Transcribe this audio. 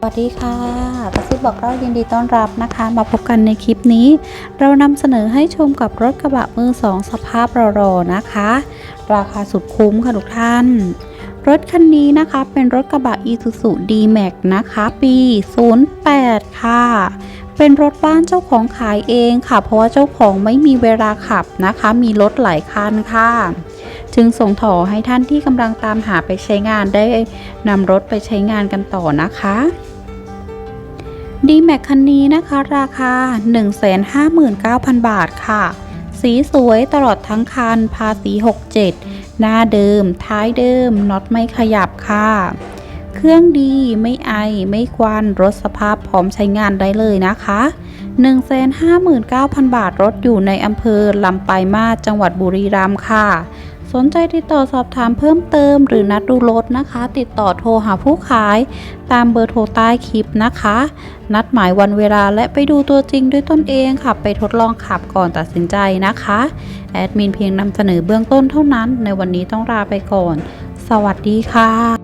สวัสดีค่ะกระซิบบอกเล่ายินดีต้อนรับนะคะ มาพบกันในคลิปนี้ เรานำเสนอให้ชมกับรถกระบะมือสองสภาพรอๆนะคะ ราคาสุดคุ้มค่ะทุกท่าน รถคันนี้นะคะเป็นรถกระบะ Isuzu D-Max นะคะ ปี 08 ค่ะ เป็นรถบ้านเจ้าของขายเองค่ะ เพราะว่าเจ้าของไม่มีเวลาขับนะคะ มีรถหลายคันค่ะ จึงส่งต่อให้ท่านที่กำลังตามหาไปใช้งานได้นำรถไปใช้งานกันต่อนะคะ d m a x คันนี้นะคะ ราคา 159,000 บาทค่ะ สีสวยตลอดทั้งคัน ภาษี 67 หน้าเดิม ท้ายเดิม น็อตไม่ขยับค่ะ เครื่องดีไม่ไอ ไม่ควัน รถสภาพพร้อมใช้งานได้เลยนะคะ 159,000 บาทรถอยู่ในอำเภอลำปลายมาจังหวัดบุรีรัมย์ค่ะ สนใจติดต่อสอบถามเพิ่มเติม หรือนัดดูรถนะคะ ติดต่อโทรหาผู้ขาย ตามเบอร์โทรใต้คลิปนะคะ นัดหมายวันเวลาและไปดูตัวจริงด้วยตนเองค่ะ ไปทดลองขับก่อนตัดสินใจนะคะ แอดมินเพียงนำเสนอเบื้องต้นเท่านั้น ในวันนี้ต้องลาไปก่อน สวัสดีค่ะ